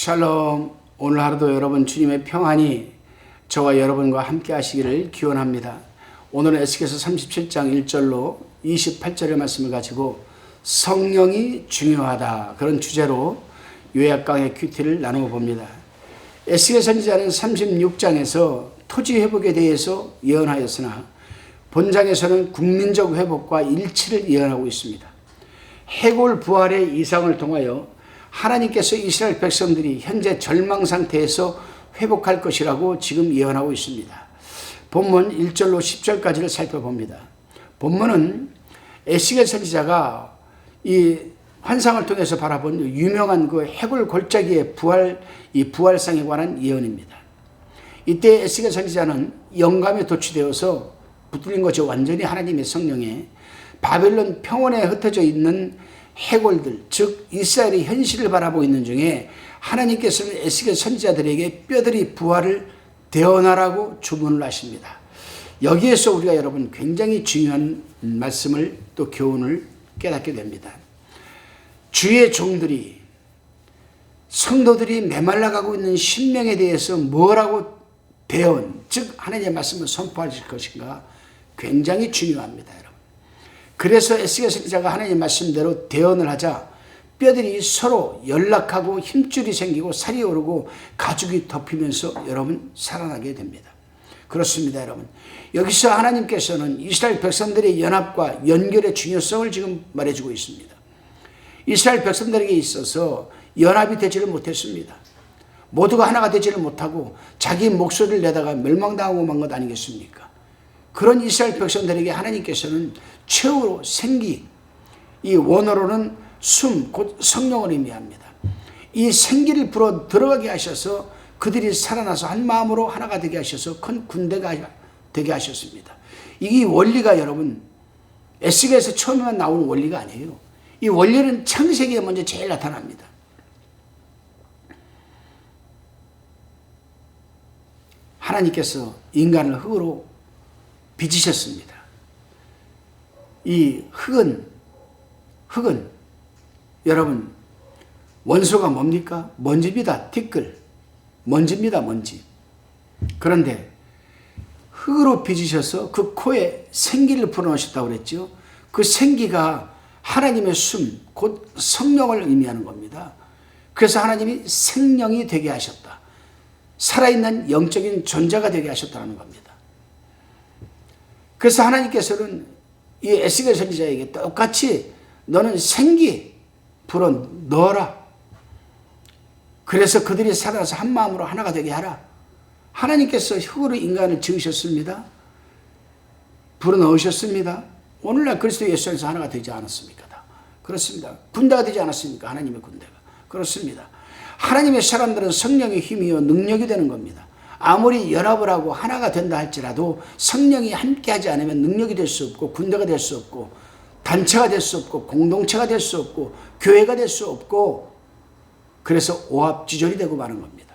샬롬. 오늘 하루도 여러분 주님의 평안이 저와 여러분과 함께 하시기를 기원합니다. 오늘은 에스겔서 37장 1절로 28절의 말씀을 가지고 성령이 중요하다. 그런 주제로 요약강의 큐티를 나누어 봅니다. 에스겔 선지자는 36장에서 토지 회복에 대해서 예언하였으나 본장에서는 국민적 회복과 일치를 예언하고 있습니다. 해골 부활의 이상을 통하여 하나님께서 이스라엘 백성들이 현재 절망 상태에서 회복할 것이라고 지금 예언하고 있습니다. 본문 1절로 10절까지를 살펴봅니다. 본문은 에스겔 선지자가 이 환상을 통해서 바라본 유명한 그 해골 골짜기의 부활 이 부활상에 관한 예언입니다. 이때 에스겔 선지자는 영감에 도취되어서 붙들린 것이 완전히 하나님의 성령에 바벨론 평원에 흩어져 있는 해골들, 즉 이스라엘의 현실을 바라보고 있는 중에 하나님께서는 에스겔 선지자들에게 뼈들이 부활을 되어나라고 주문을 하십니다. 여기에서 우리가 여러분 굉장히 중요한 말씀을 또 교훈을 깨닫게 됩니다. 주의 종들이 성도들이 메말라가고 있는 신명에 대해서 뭐라고 대언, 즉 하나님의 말씀을 선포하실 것인가 굉장히 중요합니다, 여러분. 그래서 에스겔 선지자가 하나님의 말씀대로 대언을 하자 뼈들이 서로 연락하고 힘줄이 생기고 살이 오르고 가죽이 덮이면서 여러분 살아나게 됩니다. 그렇습니다, 여러분. 여기서 하나님께서는 이스라엘 백성들의 연합과 연결의 중요성을 지금 말해주고 있습니다. 이스라엘 백성들에게 있어서 연합이 되지를 못했습니다. 모두가 하나가 되지를 못하고 자기 목소리를 내다가 멸망당하고 만 것 아니겠습니까? 그런 이스라엘 백성들에게 하나님께서는 최후로 생기, 이 원어로는 숨, 곧 성령을 의미합니다. 이 생기를 불어 들어가게 하셔서 그들이 살아나서 한 마음으로 하나가 되게 하셔서 큰 군대가 되게 하셨습니다. 이 원리가 여러분 에스겔에서 처음에 나오는 원리가 아니에요. 이 원리는 창세기에 먼저 제일 나타납니다. 하나님께서 인간을 흙으로 빚으셨습니다. 이 흙은 흙은 여러분 원소가 뭡니까? 먼지입니다. 티끌. 먼지입니다. 먼지. 그런데 흙으로 빚으셔서 그 코에 생기를 불어넣으셨다고 그랬죠. 그 생기가 하나님의 숨, 곧 성령을 의미하는 겁니다. 그래서 하나님이 생명이 되게 하셨다. 살아있는 영적인 존재가 되게 하셨다는 겁니다. 그래서 하나님께서는 이 에스겔 선지자에게 똑같이 너는 생기 불어 넣어라. 그래서 그들이 살아서 한 마음으로 하나가 되게 하라. 하나님께서 흙으로 인간을 지으셨습니다. 불어 넣으셨습니다. 오늘날 그리스도 예수 안에서 하나가 되지 않았습니까? 다. 그렇습니다. 군대가 되지 않았습니까? 하나님의 군대가. 그렇습니다. 하나님의 사람들은 성령의 힘이요 능력이 되는 겁니다. 아무리 연합을 하고 하나가 된다 할지라도 성령이 함께하지 않으면 능력이 될 수 없고 군대가 될 수 없고 단체가 될 수 없고 공동체가 될 수 없고 교회가 될 수 없고 그래서 오합지졸이 되고 마는 겁니다.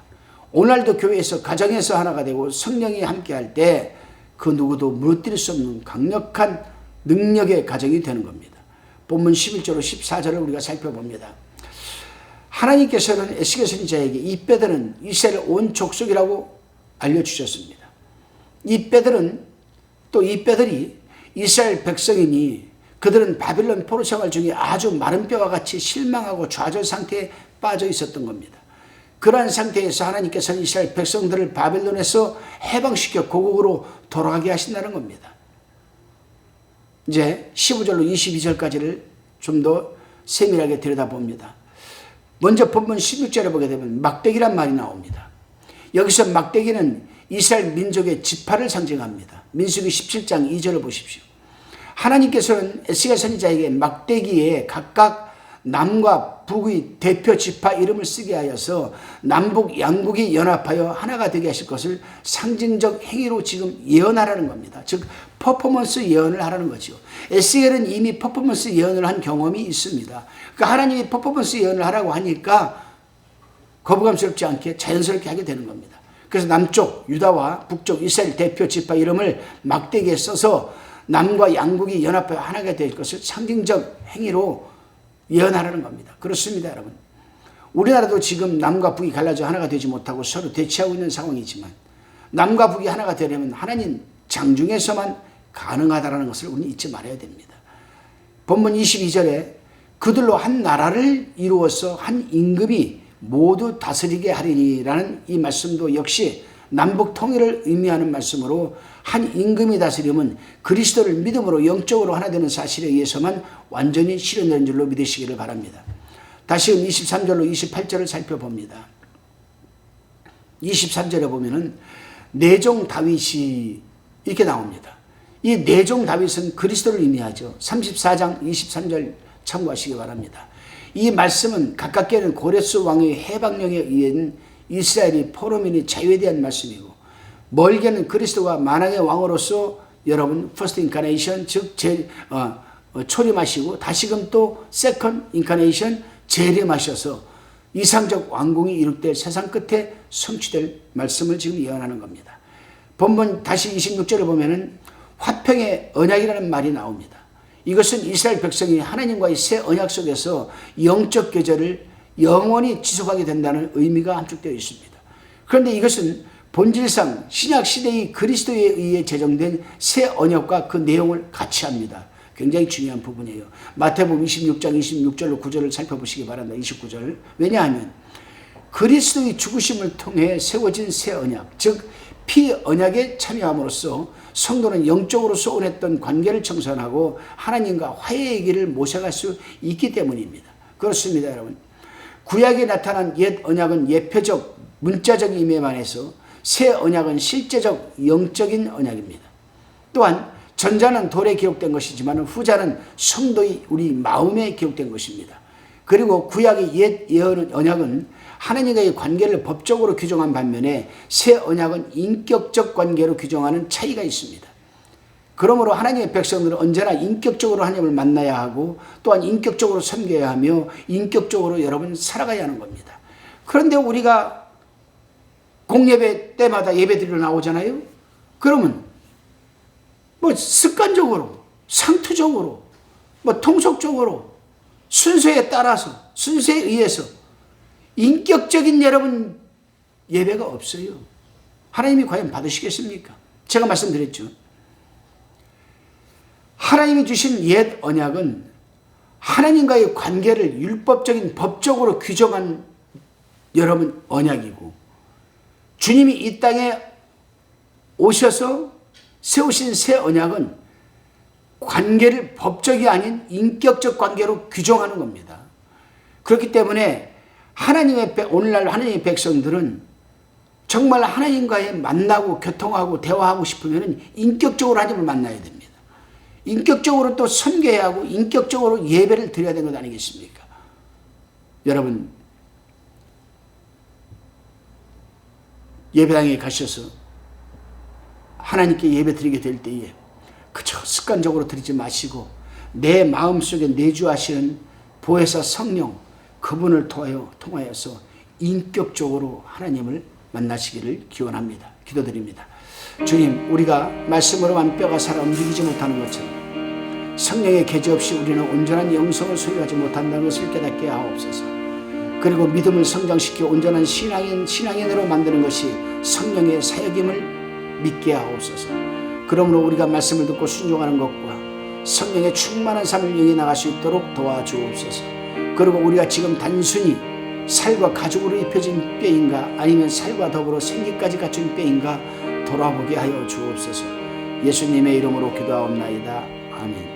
오늘도 교회에서 가정에서 하나가 되고 성령이 함께할 때 그 누구도 무너뜨릴 수 없는 강력한 능력의 가정이 되는 겁니다. 본문 11절로 14절을 우리가 살펴봅니다. 하나님께서는 에스겔 선지자에게 이 뼈들은 이스라엘 온 족속이라고 알려주셨습니다. 이 뼈들은 또 이 뼈들이 이스라엘 백성이니 그들은 바빌론 포로 생활 중에 아주 마른 뼈와 같이 실망하고 좌절 상태에 빠져 있었던 겁니다. 그러한 상태에서 하나님께서는 이스라엘 백성들을 바빌론에서 해방시켜 고국으로 돌아가게 하신다는 겁니다. 이제 15절로 22절까지를 좀 더 세밀하게 들여다봅니다. 먼저 본문 16절에 보게 되면 막대기란 말이 나옵니다. 여기서 막대기는 이스라엘 민족의 지파를 상징합니다. 민수기 17장 2절을 보십시오. 하나님께서는 에스겔 선지자에게 막대기에 각각 남과 북의 대표 지파 이름을 쓰게 하여서 남북 양국이 연합하여 하나가 되게 하실 것을 상징적 행위로 지금 예언하라는 겁니다. 즉 퍼포먼스 예언을 하라는 거죠. 에스겔은 이미 퍼포먼스 예언을 한 경험이 있습니다. 그러니까 하나님이 퍼포먼스 예언을 하라고 하니까 거부감스럽지 않게 자연스럽게 하게 되는 겁니다. 그래서 남쪽 유다와 북쪽 이스라엘 대표 지파 이름을 막대기에 써서 남과 양국이 연합하여 하나가 될 것을 상징적 행위로 예언하라는 겁니다. 그렇습니다, 여러분. 우리나라도 지금 남과 북이 갈라져 하나가 되지 못하고 서로 대치하고 있는 상황이지만 남과 북이 하나가 되려면 하나님 장중에서만 가능하다는 것을 우리는 잊지 말아야 됩니다. 본문 22절에 그들로 한 나라를 이루어서 한 임금이 모두 다스리게 하리니라는 이 말씀도 역시 남북 통일을 의미하는 말씀으로 한 임금이 다스림은 그리스도를 믿음으로 영적으로 하나 되는 사실에 의해서만 완전히 실현되는 줄로 믿으시기를 바랍니다. 다시금 23절로 28절을 살펴봅니다. 23절에 보면은 내종 다윗이 이렇게 나옵니다. 이 내종 다윗은 그리스도를 의미하죠. 34장 23절 참고하시기 바랍니다. 이 말씀은 가깝게는 고레스 왕의 해방령에 의한 이스라엘이 포로민이 자유에 대한 말씀이고 멀게는 그리스도가 만왕의 왕으로서 여러분 퍼스트 인카네이션 즉 제, 어, 어, 초림하시고 다시금 또 세컨 인카네이션 재림하셔서 이상적 왕궁이 이룩될 세상 끝에 성취될 말씀을 지금 예언하는 겁니다. 본문 다시 26절을 보면은 화평의 언약이라는 말이 나옵니다. 이것은 이스라엘 백성이 하나님과의 새 언약 속에서 영적 계절을 영원히 지속하게 된다는 의미가 함축되어 있습니다. 그런데 이것은 본질상 신약 시대의 그리스도에 의해 제정된 새 언약과 그 내용을 같이 합니다. 굉장히 중요한 부분이에요. 마태복음 26장 26절로 9절을 살펴보시기 바랍니다. 29절. 왜냐하면 그리스도의 죽으심을 통해 세워진 새 언약, 즉 피 언약에 참여함으로써 성도는 영적으로 소원했던 관계를 청산하고 하나님과 화해의 길을 모셔갈 수 있기 때문입니다. 그렇습니다, 여러분. 구약에 나타난 옛 언약은 예표적 문자적 의미에만 해서 새 언약은 실제적 영적인 언약입니다. 또한 전자는 돌에 기록된 것이지만 후자는 성도의 우리 마음에 기록된 것입니다. 그리고 구약의 옛 언약은 하나님과의 관계를 법적으로 규정한 반면에 새 언약은 인격적 관계로 규정하는 차이가 있습니다. 그러므로 하나님의 백성들은 언제나 인격적으로 하나님을 만나야 하고 또한 인격적으로 섬겨야 하며 인격적으로 여러분 살아가야 하는 겁니다. 그런데 우리가 공예배 때마다 예배 드리러 나오잖아요. 그러면 뭐 습관적으로 상투적으로 뭐 통속적으로 순서에 따라서 순서에 의해서 인격적인 여러분 예배가 없어요. 하나님이 과연 받으시겠습니까? 제가 말씀드렸죠. 하나님이 주신 옛 언약은 하나님과의 관계를 율법적인 법적으로 규정한 여러분 언약이고 주님이 이 땅에 오셔서 세우신 새 언약은 관계를 법적이 아닌 인격적 관계로 규정하는 겁니다. 그렇기 때문에 하나님의 오늘날 하나님의 백성들은 정말 하나님과의 만나고 교통하고 대화하고 싶으면 인격적으로 하나님을 만나야 됩니다. 인격적으로 또 섬겨야 하고 인격적으로 예배를 드려야 되는 것 아니겠습니까? 여러분 예배당에 가셔서 하나님께 예배 드리게 될 때에 그저 습관적으로 드리지 마시고 내 마음속에 내주하시는 보혜사 성령 그분을 통하여 통하여서 인격적으로 하나님을 만나시기를 기원합니다. 기도드립니다. 주님, 우리가 말씀으로만 뼈가 살아 움직이지 못하는 것처럼 성령의 계지 없이 우리는 온전한 영성을 소유하지 못한다는 것을 깨닫게 하옵소서. 그리고 믿음을 성장시켜 온전한 신앙인 신앙인으로 만드는 것이 성령의 사역임을 믿게 하옵소서. 그러므로 우리가 말씀을 듣고 순종하는 것과 성령의 충만한 삶을 영해 나갈 수 있도록 도와주옵소서. 그리고 우리가 지금 단순히 살과 가죽으로 입혀진 뼈인가 아니면 살과 더불어 생기까지 갖춘 뼈인가 돌아보게 하여 주옵소서. 예수님의 이름으로 기도하옵나이다. 아멘.